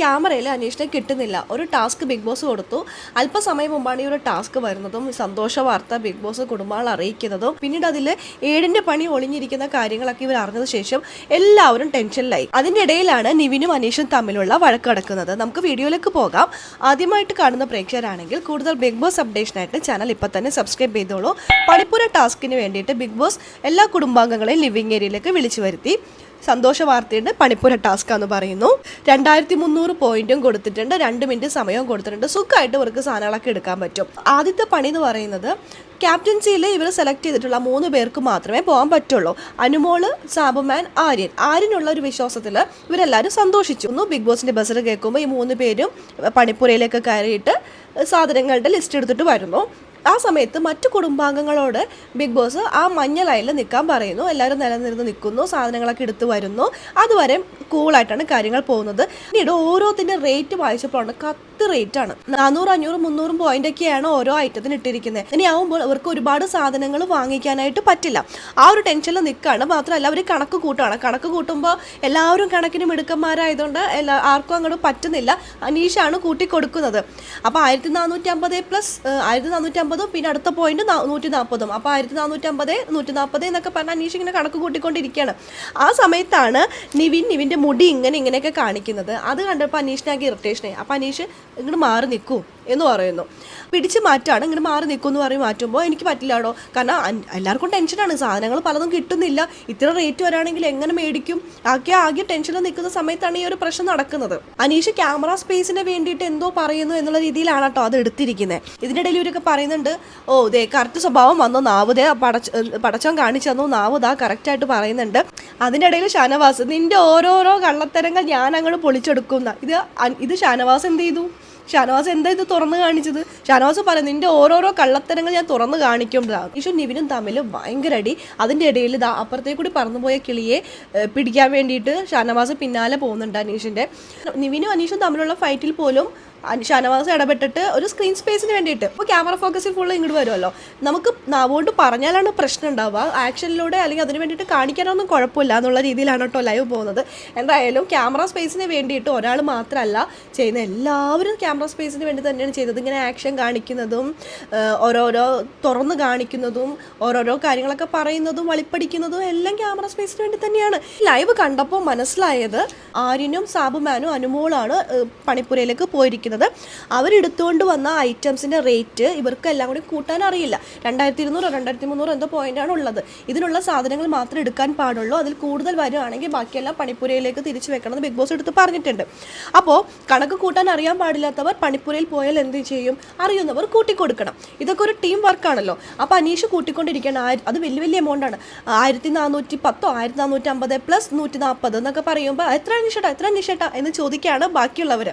ക്യാമറയിൽ അന്വേഷണം കിട്ടുന്നില്ല. ഒരു ടാസ്ക് ബിഗ് ബോസ് കൊടുത്തു. അല്പസമയം മുമ്പാണ് ഈ ഒരു ടാസ്ക് വരുന്നതും സന്തോഷ വാർത്ത ബിഗ് ബോസ് കുടുംബങ്ങൾ അറിയിക്കുന്നതും. പിന്നീട് അതിൽ ഏഴിന്റെ പണി ഒളിഞ്ഞിരിക്കുന്ന കാര്യങ്ങളൊക്കെ ഇവർ അറിഞ്ഞത് ശേഷം എല്ലാവരും ടെൻഷനിലായി. അതിന്റെ ഇടയിലാണ് നിവിനും അനീഷും തമ്മിലുള്ള വഴക്ക് നടക്കുന്നത്. നമുക്ക് വീഡിയോയിലേക്ക് പോകാം. ആദ്യമായിട്ട് കാണുന്ന പ്രേക്ഷകരാണെങ്കിൽ കൂടുതൽ ബിഗ് ബോസ് അപ്ഡേഷനായിട്ട് ചാനൽ ഇപ്പൊ തന്നെ സബ്സ്ക്രൈബ് ചെയ്തോളൂ. പണിപ്പുര ടാസ്കിന് വേണ്ടിയിട്ട് ബിഗ് ബോസ് എല്ലാ കുടുംബാംഗങ്ങളെയും ലിവിംഗ് ഏരിയയിലേക്ക് വിളിച്ചു വരുത്തി. സന്തോഷ വാർത്തയുണ്ട്. പണിപ്പുര ടാസ്ക് എന്ന് പറയുന്നു. രണ്ടായിരത്തി മുന്നൂറ് പോയിന്റും കൊടുത്തിട്ടുണ്ട്. രണ്ട് മിനിറ്റ് സമയവും കൊടുത്തിട്ടുണ്ട്. സുഖമായിട്ട് ഇവർക്ക് സാധനങ്ങളൊക്കെ എടുക്കാൻ പറ്റും. ആദ്യത്തെ പണി എന്ന് പറയുന്നത് ക്യാപ്റ്റൻസിയിൽ ഇവർ സെലക്ട് ചെയ്തിട്ടുള്ള മൂന്ന് പേർക്ക് മാത്രമേ പോകാൻ പറ്റുള്ളൂ. അനുമോൾ സാബുമാൻ ആര്യൻ. ആര്യനുള്ള ഒരു വിശ്വാസത്തിൽ ഇവരെല്ലാവരും സന്തോഷിച്ചു ബിഗ് ബോസിന്റെ ബസ്സിൽ കേൾക്കുമ്പോൾ ഈ മൂന്ന് പേരും പണിപ്പുരയിലേക്ക് കയറിയിട്ട് സാധനങ്ങളുടെ ലിസ്റ്റ് എടുത്തിട്ട് വരുന്നു. ആ സമയത്ത് മറ്റു കുടുംബാംഗങ്ങളോട് ബിഗ് ബോസ് ആ മഞ്ഞ ലൈനിൽ നിൽക്കാൻ പറയുന്നു. എല്ലാവരും നിലനിന്ന് നിൽക്കുന്നു. സാധനങ്ങളൊക്കെ എടുത്തു വരുന്നു. അതുവരെ കൂളായിട്ടാണ് കാര്യങ്ങൾ പോകുന്നത്. പിന്നീട് ഓരോത്തിന്റെ റേറ്റ് വായിച്ചപ്പോഴാണ് കത്ത് റേറ്റ് ആണ്. നാനൂറ് അഞ്ഞൂറ് മുന്നൂറും പോയിന്റ് ഒക്കെയാണ് ഓരോ ഐറ്റത്തിന് ഇട്ടിരിക്കുന്നത്. ഇനി ആവുമ്പോൾ അവർക്ക് ഒരുപാട് സാധനങ്ങൾ വാങ്ങിക്കാനായിട്ട് പറ്റില്ല. ആ ഒരു ടെൻഷനിൽ നിൽക്കുകയാണ്. മാത്രമല്ല അവർ കണക്ക് കൂട്ടുകയാണ് കണക്ക് കൂട്ടുമ്പോൾ എല്ലാവരും കണക്കിന് മിടുക്കന്മാരായതുകൊണ്ട് എല്ലാ ആർക്കും അങ്ങോട്ട് പറ്റുന്നില്ല. അനീഷാണ് കൂട്ടി കൊടുക്കുന്നത് അപ്പോൾ ആയിരത്തി നാനൂറ്റി അമ്പത് പ്ലസ് ആയിരത്തി നാനൂറ്റി അമ്പതും പിന്നെ അടുത്ത പോയിന്റ് നൂറ്റി നാൽപ്പതും അപ്പോൾ ആയിരത്തി നാനൂറ്റി അമ്പത് നൂറ്റി നാൽപ്പത് എന്നൊക്കെ പറഞ്ഞാൽ അനീഷ് ഇങ്ങനെ കണക്ക് കൂട്ടിക്കൊണ്ടിരിക്കുകയാണ്. ആ സമയത്താണ് നിവിൻ നിവിന്റെ മുടി ഇങ്ങനെ ഇങ്ങനെയൊക്കെ കാണിക്കുന്നത്. അത് കണ്ടപ്പോൾ അനീഷിനാകെ ഇറിറ്റേഷനായി അപ്പോൾ അനീഷ് ഇങ്ങോട്ട് മാറി നിൽക്കൂ. എന്ന് പറയുന്നു. പിടിച്ച് മാറ്റാണ്. ഇങ്ങനെ മാറി നിൽക്കും എന്ന് പറയും മാറ്റുമ്പോൾ എനിക്ക് പറ്റില്ലാടോ? കാരണം എല്ലാവർക്കും ടെൻഷനാണ്. സാധനങ്ങൾ പലതും കിട്ടുന്നില്ല. ഇത്ര റേറ്റ് വരാണെങ്കിൽ എങ്ങനെ മേടിക്കും? ആകെ ആകെ ടെൻഷനിൽ നിൽക്കുന്ന സമയത്താണ് ഈ ഒരു പ്രശ്നം നടക്കുന്നത്. അനീഷ് ക്യാമറ സ്പേസിന് വേണ്ടിയിട്ട് എന്തോ പറയുന്നു എന്നുള്ള രീതിയിലാണ് കേട്ടോ അത് എടുത്തിരിക്കുന്നത്. ഇതിനിടയിൽ ഇവരൊക്കെ പറയുന്നുണ്ട് ഓ ദേ കറക്റ്റ് സ്വഭാവം വന്നു? നാവുതേ പടച്ച പടച്ചോൻ കാണിച്ചു തന്നു? നാവുതാ കറക്റ്റായിട്ട് പറയുന്നുണ്ട്. അതിന്റെ ഇടയിൽ ഷാനവാസ് നിന്റെ ഓരോരോ കള്ളത്തരങ്ങൾ ഞാൻ അങ്ങോട്ട് പൊളിച്ചെടുക്കുന്ന ഇത് ഇത് ഷാനവാസ് എന്ത് ചെയ്തു? ഷാനവാസ് എന്താ ഇത് തുറന്ന് കാണിച്ചത്? ഷാനവാസ് പറയും നിന്റെ ഓരോരോ കള്ളത്തരങ്ങൾ ഞാൻ തുറന്ന് കാണിക്കേണ്ടതാണ് ഈശോ നിവിനും തമ്മിൽ ഭയങ്കര അടി. അതിന്റെ ഇടയിൽ ഇതാ അപ്പുറത്തേക്ക് കൂടി പറന്നുപോയ കിളിയെ പിടിക്കാൻ വേണ്ടിയിട്ട് ഷാനവാസ് പിന്നാലെ പോകുന്നുണ്ട് അനീഷിന്റെ നിവിനും അനീഷും തമ്മിലുള്ള ഫൈറ്റിൽ പോലും ഷാനവാസ് ഇടപെട്ടിട്ട് ഒരു സ്ക്രീൻ സ്പേസിന് വേണ്ടിയിട്ട്. ഇപ്പോൾ ക്യാമറ ഫോക്കസിൽ ഫുള്ള് ഇങ്ങോട്ട് വരുമല്ലോ നമുക്ക് നാവുകൊണ്ട് പറഞ്ഞാലാണ് പ്രശ്നം ഉണ്ടാവുക. ആക്ഷനിലൂടെ അല്ലെങ്കിൽ അതിന് വേണ്ടിയിട്ട് കാണിക്കാനൊന്നും കുഴപ്പമില്ല എന്നുള്ള രീതിയിലാണ് കേട്ടോ ലൈവ് പോകുന്നത്. എന്തായാലും ക്യാമറ സ്പേസിന് വേണ്ടിയിട്ട് ഒരാൾ മാത്രമല്ല ചെയ്യുന്ന എല്ലാവരും ക്യാമറ സ്പേസിന് വേണ്ടി തന്നെയാണ് ചെയ്തത്. ഇങ്ങനെ ആക്ഷൻ കാണിക്കുന്നതും ഓരോരോ തുറന്ന് കാണിക്കുന്നതും ഓരോരോ കാര്യങ്ങളൊക്കെ പറയുന്നതും വളിപ്പടിക്കുന്നതും എല്ലാം ക്യാമറ സ്പേസിന് വേണ്ടി തന്നെയാണ്. ലൈവ് കണ്ടപ്പോൾ മനസ്സിലായത് ആര്യനും സാബുമാനും അനുമോളാണ് പണിപ്പുരയിലേക്ക് പോയിരിക്കുന്നത്. അവരെടുത്തുകൊണ്ട് വന്ന ഐറ്റംസിന്റെ റേറ്റ് ഇവർക്ക് എല്ലാം കൂടി കൂട്ടാൻ അറിയില്ല. രണ്ടായിരത്തി ഇരുന്നൂറ് രണ്ടായിരത്തി മുന്നൂറ് എന്തോ പോയിന്റാണ് ഉള്ളത്. ഇതിനുള്ള സാധനങ്ങൾ മാത്രമേ എടുക്കാൻ പാടുള്ളൂ. അതിൽ കൂടുതൽ വരുവാണെങ്കിൽ ബാക്കിയെല്ലാം പണിപ്പുരയിലേക്ക് തിരിച്ചു വെക്കണമെന്ന് ബിഗ് ബോസ് എടുത്ത് പറഞ്ഞിട്ടുണ്ട്. അപ്പോൾ കണക്ക് കൂട്ടാൻ അറിയാൻ പാടില്ലാത്തവർ പണിപ്പുരയിൽ പോയാൽ എന്ത് ചെയ്യും? അറിയുന്നവർ കൂട്ടിക്കൊടുക്കണം. ഇതൊക്കെ ഒരു ടീം വർക്കാണല്ലോ അപ്പോൾ അനീഷ് കൂട്ടിക്കൊണ്ടിരിക്കണം അത് വലിയ വലിയ എമൗണ്ട് ആണ്. ആയിരത്തി നാനൂറ്റി പത്തോ ആയിരത്തി നാനൂറ്റി അമ്പത് പ്ലസ് നൂറ്റി നാൽപ്പത് എന്നൊക്കെ പറയുമ്പോൾ എത്ര അനീഷേട്ടാ എത്ര അനീഷേട്ടാ എന്ന് ചോദിക്കുകയാണ് ബാക്കിയുള്ളവർ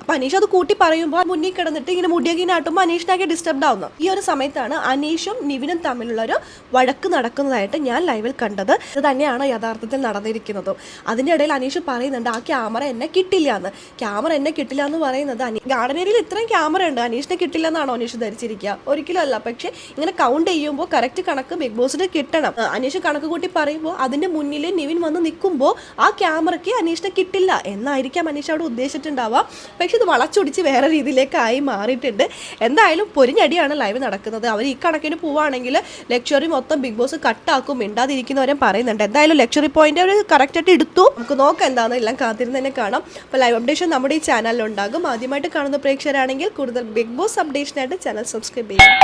അപ്പോൾ അനീഷ് അത് കൂട്ടി പറയുമ്പോൾ മുന്നിൽ കിടന്നിട്ട് ഇങ്ങനെ മുടിയൊക്കെ ആട്ടുമ്പോൾ അനീഷിനാകെ ഡിസ്റ്റർബ്ഡ് ആവുന്നു. ഈ ഒരു സമയത്താണ് അനീഷും നിവിനും തമ്മിലുള്ള ഒരു വഴക്ക് നടക്കുന്നതായിട്ട് ഞാൻ ലൈവിൽ കണ്ടത്. ഇത് തന്നെയാണ് യഥാർത്ഥത്തിൽ നടന്നിരിക്കുന്നത്. അതിന്റെ ഇടയിൽ അനീഷ് പറയുന്നുണ്ട് ആ ക്യാമറ എന്നെ കിട്ടില്ല എന്ന് ക്യാമറ എന്നെ കിട്ടില്ല എന്ന് പറയുന്നത് അനീ ഗാർഡനേരിയിൽ ഇത്രയും ക്യാമറ ഉണ്ട്. അനീഷിനെ കിട്ടില്ല എന്നാണോ അനീഷ് ധരിച്ചിരിക്കുക? ഒരിക്കലും അല്ല. പക്ഷേ ഇങ്ങനെ കൗണ്ട് ചെയ്യുമ്പോൾ കറക്റ്റ് കണക്ക് ബിഗ് ബോസിന് കിട്ടണം. അനീഷ് കണക്ക് കൂട്ടി പറയുമ്പോൾ അതിന്റെ മുന്നിൽ നിവിൻ വന്ന് നിൽക്കുമ്പോൾ ആ ക്യാമറയ്ക്ക് അനീഷിനെ കിട്ടില്ല. എന്നായിരിക്കാം അനീഷ് അവിടെ ഉദ്ദേശിച്ചിട്ടുണ്ടാവാം പക്ഷെ ഇത് വളച്ചൊടിച്ച് വേറെ രീതിയിലേക്കായി മാറിയിട്ടുണ്ട്. എന്തായാലും പൊരിഞ്ഞടിയാണ് ലൈവ് നടക്കുന്നത്. അവർ ഈ കണക്കിന് പോവുകയാണെങ്കിൽ ലക്ഷറി മൊത്തം ബിഗ് ബോസ് കട്ടാക്കും മിണ്ടാതിരിക്കുന്നവരും പറയുന്നുണ്ട്. എന്തായാലും ലക്ഷറി പോയിന്റ് അവർ കറക്റ്റായിട്ട് എടുത്തു. നമുക്ക് നോക്കാം എന്താണെന്ന് എല്ലാം കാത്തിരുന്ന് തന്നെ കാണാം. അപ്പോൾ ലൈവ് അപ്ഡേഷൻ നമ്മുടെ ഈ ചാനലിൽ ഉണ്ടാകും. ആദ്യമായിട്ട് കാണുന്ന പ്രേക്ഷകരാണെങ്കിൽ കൂടുതൽ ബിഗ് ബോസ് അപ്ഡേഷനായിട്ട് ചാനൽ സബ്സ്ക്രൈബ് ചെയ്യാം